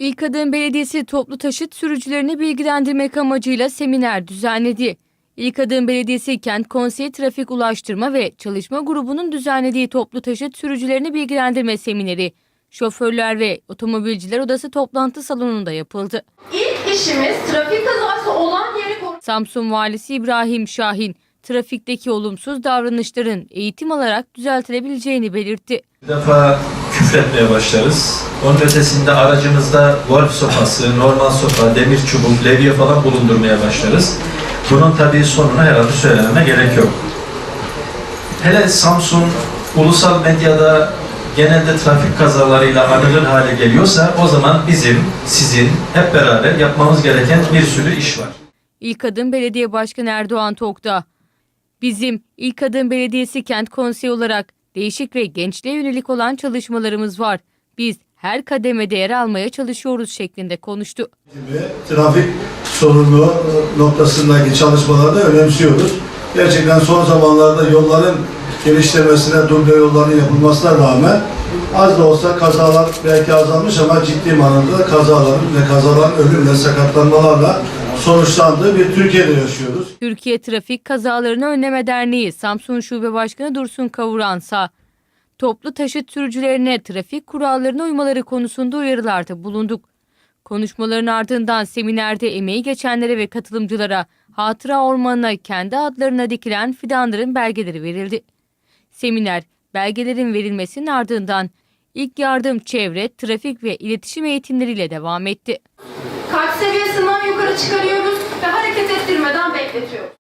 İlk Adım Belediyesi toplu taşıt sürücülerini bilgilendirmek amacıyla seminer düzenledi. İlk Adım Belediyesi Kent Konseyi Trafik Ulaştırma ve Çalışma Grubu'nun düzenlediği toplu taşıt sürücülerini bilgilendirme semineri, şoförler ve otomobilciler odası toplantı salonunda yapıldı. İlk işimiz trafik kazası olan yeri korumak. Samsun Valisi İbrahim Şahin, trafikteki olumsuz davranışların eğitim alarak düzeltilebileceğini belirtti. Bir defa küfretmeye başlarız. Onun ötesinde aracımızda golf sopası, normal sopa, demir çubuk, levye falan bulundurmaya başlarız. Bunun tabii sonuna herhalde söylememe gerek yok. Hele Samsun ulusal medyada genelde trafik kazalarıyla anılır hale geliyorsa o zaman bizim, sizin hep beraber yapmamız gereken bir sürü iş var. İlk Adım Belediye Başkanı Erdoğan Tok'ta. Bizim İlk Adım Belediyesi Kent Konseyi olarak değişik ve gençliğe yönelik olan çalışmalarımız var. Biz her kademede yer almaya çalışıyoruz şeklinde konuştu. gibi trafik sorunu noktasındaki çalışmaları da önemsiyoruz. Gerçekten son zamanlarda yolların genişlemesine, duble yolların yapılmasına rağmen az da olsa kazalar belki azalmış ama ciddi manada da kazaların ve kazaların ölümle, sakatlanmalarla sonuçlandığı bir Türkiye'de yaşıyoruz. Türkiye Trafik Kazalarını Önleme Derneği Samsun Şube Başkanı Dursun Kavuransa, toplu taşıt sürücülerine trafik kurallarına uymaları konusunda uyarılarda bulunduk. Konuşmaların ardından seminerde emeği geçenlere ve katılımcılara hatıra ormanına kendi adlarına dikilen fidanların belgeleri verildi. Seminer, belgelerin verilmesinin ardından ilk yardım çevre, trafik ve iletişim eğitimleriyle devam etti. Yukarı çıkarıyoruz ve hareket ettirmeden bekletiyoruz.